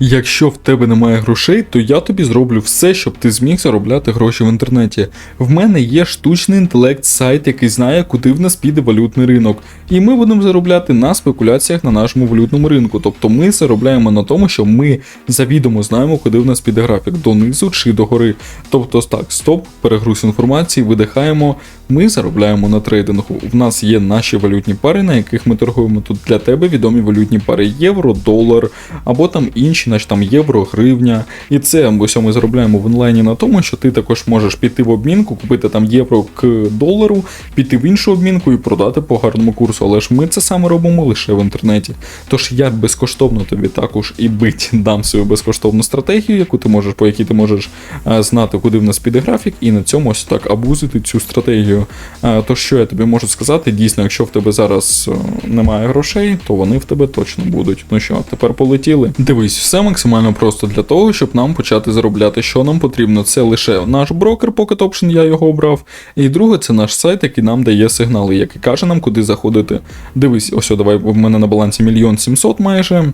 Якщо в тебе немає грошей, то я тобі зроблю все, щоб ти зміг заробляти гроші в інтернеті. В мене є штучний інтелект сайт, який знає, куди в нас піде валютний ринок. І ми будемо заробляти на спекуляціях на нашому валютному ринку. Тобто ми заробляємо на тому, що ми завідомо знаємо, куди в нас піде графік донизу чи догори. Тобто так, стоп, перегруз інформації, видихаємо. Ми заробляємо на трейдингу. В нас є наші валютні пари, на яких ми торгуємо. Тут для тебе відомі валютні пари євро, долар або там інші, наче там євро, гривня. І це ось ми заробляємо в онлайні на тому, що ти також можеш піти в обмінку, купити там євро к долару, піти в іншу обмінку і продати по гарному курсу. Але ж ми це саме робимо лише в інтернеті. Тож я безкоштовно тобі також і бить дам свою безкоштовну стратегію, яку ти можеш, по якій ти можеш е, знати, куди в нас піде графік, і на цьому ось так абузити цю стратегію. Е, То що я тобі можу сказати? Дійсно, якщо в тебе зараз е, немає грошей, то вони в тебе точно будуть. Ну що, тепер полетіли. Дивись, все максимально просто для того, щоб нам почати заробляти. Що нам потрібно? Це лише наш брокер Pocket Option, я його обрав. І друге, це наш сайт, який нам дає сигнали, який каже нам, куди заходити. Дивись, ось давай в мене на балансі мільйон сімсот майже.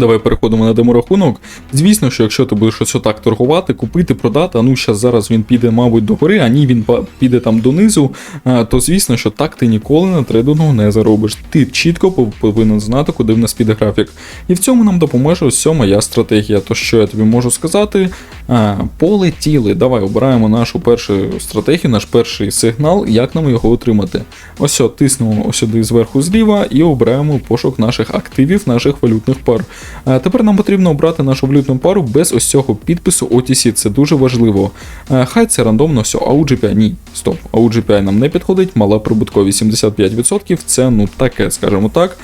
Давай переходимо на деморахунок. Звісно, що якщо ти будеш ось отак торгувати, купити, продати, а ну зараз зараз він піде, мабуть, до гори, а ні, він піде там донизу, то звісно, що так ти ніколи на трейдингу не заробиш. Ти чітко повинен знати, куди в нас піде графік. І в цьому нам допоможе ось ця моя стратегія. То що я тобі можу сказати? А, полетіли. Давай обираємо нашу першу стратегію, наш перший сигнал, як нам його отримати. Ось тиснемо ось сюди зверху зліва і обираємо пошук наших активів, наших валютних пар. Тепер нам потрібно обрати нашу валютну пару без ось цього підпису OTC, це дуже важливо. Хай це рандомно все, AUGPI, ні, стоп, AUGPI нам не підходить, мала прибутковість 75%, це ну таке, скажімо так.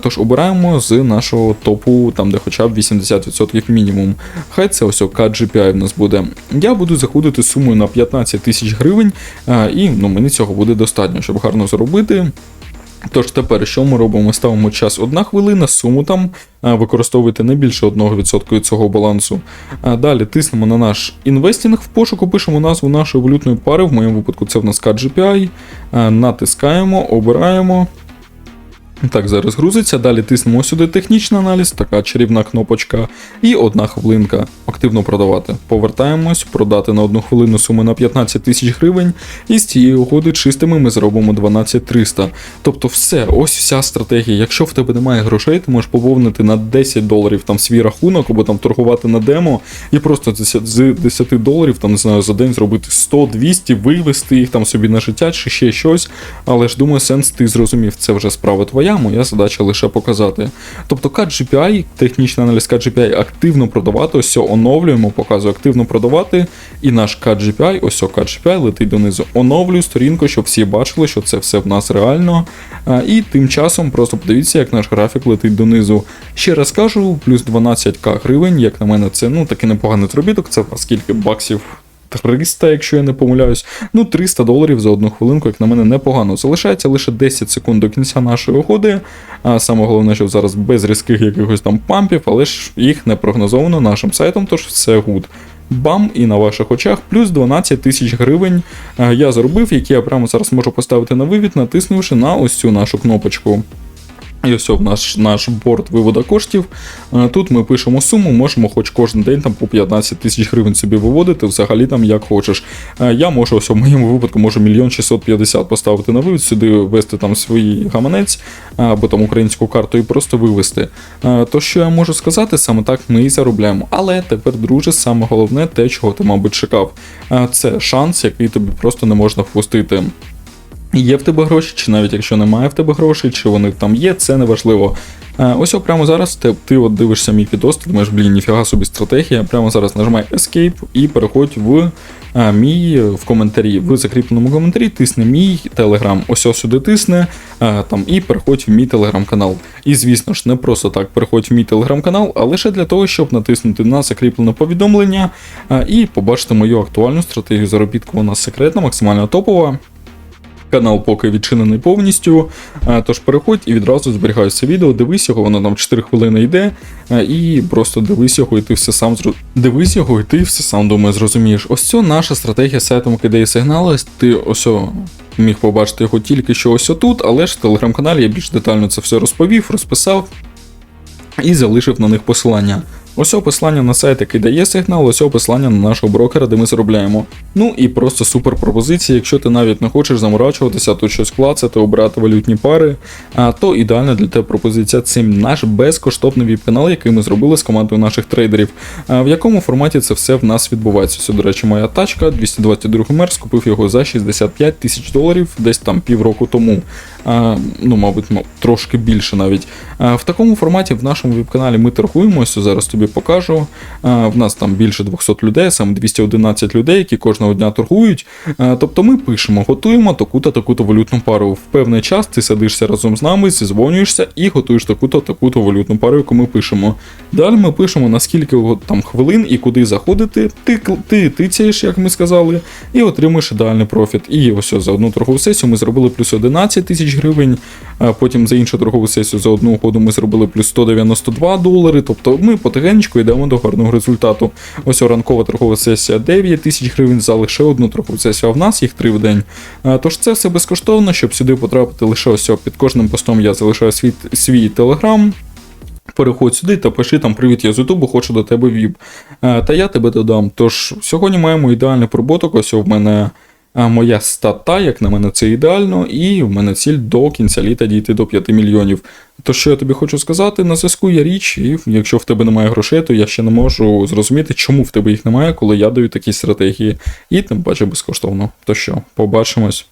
Тож обираємо з нашого топу, там де хоча б 80% мінімум. Хай це ось KGPI в нас буде. Я буду заходити сумою на 15 тисяч гривень, і ну, мені цього буде достатньо, щоб гарно заробити. Тож тепер що ми робимо? Ставимо час 1 хвилина, суму там використовуйте не більше 1% від цього балансу. Далі тиснемо на наш інвестінг в пошуку, пишемо назву нашої валютної пари. В моєму випадку це в нас KGPI. Натискаємо, обираємо. Так, зараз грузиться. Далі тиснемо сюди технічний аналіз, така чарівна кнопочка. І одна хвилинка. Активно продавати. Повертаємось, продати на одну хвилину суми на 15 тисяч гривень. І з цієї угоди чистими ми зробимо 12 300. Тобто все, ось вся стратегія. Якщо в тебе немає грошей, ти можеш поповнити на 10 доларів там свій рахунок, або там торгувати на демо, і просто з 10 з 10 доларів там не знаю за день зробити 100-200, вивести їх там собі на життя чи ще щось. Але ж думаю, сенс ти зрозумів, це вже справа твоя, моя задача лише показати. Тобто CAD-GPI, технічний аналіз CAD-GPI активно продавати, ось оновлюємо, показую активно продавати. І наш CAD-GPI, ось CAD-GPI летить донизу. Оновлюю сторінку, щоб всі бачили, що це все в нас реально. І тим часом просто подивіться, як наш графік летить донизу. Ще раз кажу, плюс 12к гривень, як на мене, це ну такий непоганий заробіток, це скільки баксів. 300, якщо я не помиляюсь. Ну, 300 доларів за одну хвилинку, як на мене, непогано. Залишається лише 10 секунд до кінця нашої угоди. А саме головне, що зараз без різких якихось там пампів, але ж їх не прогнозовано нашим сайтом, тож все гуд. Бам, і на ваших очах плюс 12 тисяч гривень е, я заробив, які я прямо зараз можу поставити на вивід, натиснувши на ось цю нашу кнопочку. І ось наш, наш борт виводу коштів. Е, Тут ми пишемо суму, можемо хоч кожен день там по 15 тисяч гривень собі виводити, взагалі там як хочеш. Е, Я можу ось в моєму випадку можу мільйон 650 поставити на вивід, сюди ввести там свій гаманець е, або там українську карту і просто вивести. То що я можу сказати, саме так ми і заробляємо. Але тепер, друже, саме головне те, чого ти, мабуть, чекав. Це шанс, який тобі просто не можна впустити. Є в тебе гроші, чи навіть якщо немає в тебе грошей, чи вони там є, це не важливо. Е, Ось прямо зараз ти, ти от дивишся мій відос, ти думаєш, блін, ніфіга собі стратегія. Прямо зараз нажимай Escape і переходь в е, мій в коментарі. В закріпленому коментарі тисни мій телеграм. Ось ось сюди тисне е, там і переходь в мій телеграм-канал. І звісно ж, не просто так переходь в мій телеграм-канал, а лише для того, щоб натиснути на закріплене повідомлення е, і побачити мою актуальну стратегію заробітку. Вона секретна, максимально топова. Канал поки відчинений повністю. е, Тож переходь і відразу зберігай це відео, дивись його, воно там 4 хвилини йде. е, І просто дивись його, і ти все сам зро... Дивись його, і ти все сам думаю, зрозумієш. Ось це наша стратегія сайтом кидає сигнали. Ти ось міг побачити його тільки що ось отут, але ж в телеграм-каналі я більш детально це все розповів, розписав і залишив на них посилання. Ось посилання на сайт, який дає сигнал, ось посилання на нашого брокера, де ми заробляємо. Ну і просто супер пропозиція, якщо ти навіть не хочеш заморачуватися, тут щось клацати, обирати валютні пари, то ідеальна для тебе пропозиція це наш безкоштовний віп-канал, який ми зробили з командою наших трейдерів. В якому форматі це все в нас відбувається. Це, до речі, моя тачка, 222 мерс, купив його за 65 тисяч доларів десь там півроку тому. Ну, мабуть, трошки більше навіть. В такому форматі в нашому веб-каналі ми торгуємося, зараз тобі покажу. В нас там більше 200 людей, саме 211 людей, які кожного дня торгують. Тобто ми пишемо, готуємо таку-то таку-то валютну пару. В певний час ти садишся разом з нами, зізвонюєшся і готуєш таку-то таку-то валютну пару, яку ми пишемо. Далі ми пишемо наскільки там хвилин і куди заходити. Ти, ти тицяєш, як ми сказали, і отримуєш ідеальний профіт. І ось за одну торгову сесію ми зробили плюс 11 тисяч гривень. А потім за іншу торгову сесію за одну угоду ми зробили плюс 192 долари. Тобто ми потихеньку йдемо до гарного результату. Ось ранкова торгова сесія 9 тисяч гривень за лише одну торгову сесію, а в нас їх 3 в день. Тож це все безкоштовно, щоб сюди потрапити лише ось під кожним постом я залишаю свій, свій телеграм. Переходь сюди та пиши там привіт, я з Ютубу, хочу до тебе віп. Та я тебе додам. Тож сьогодні маємо ідеальний прибуток. Ось в мене моя стата, як на мене, це ідеально, і в мене ціль до кінця літа дійти до 5 мільйонів. То що я тобі хочу сказати, на зв'язку є річ, і якщо в тебе немає грошей, то я ще не можу зрозуміти, чому в тебе їх немає, коли я даю такі стратегії. І тим паче безкоштовно. То що, побачимось.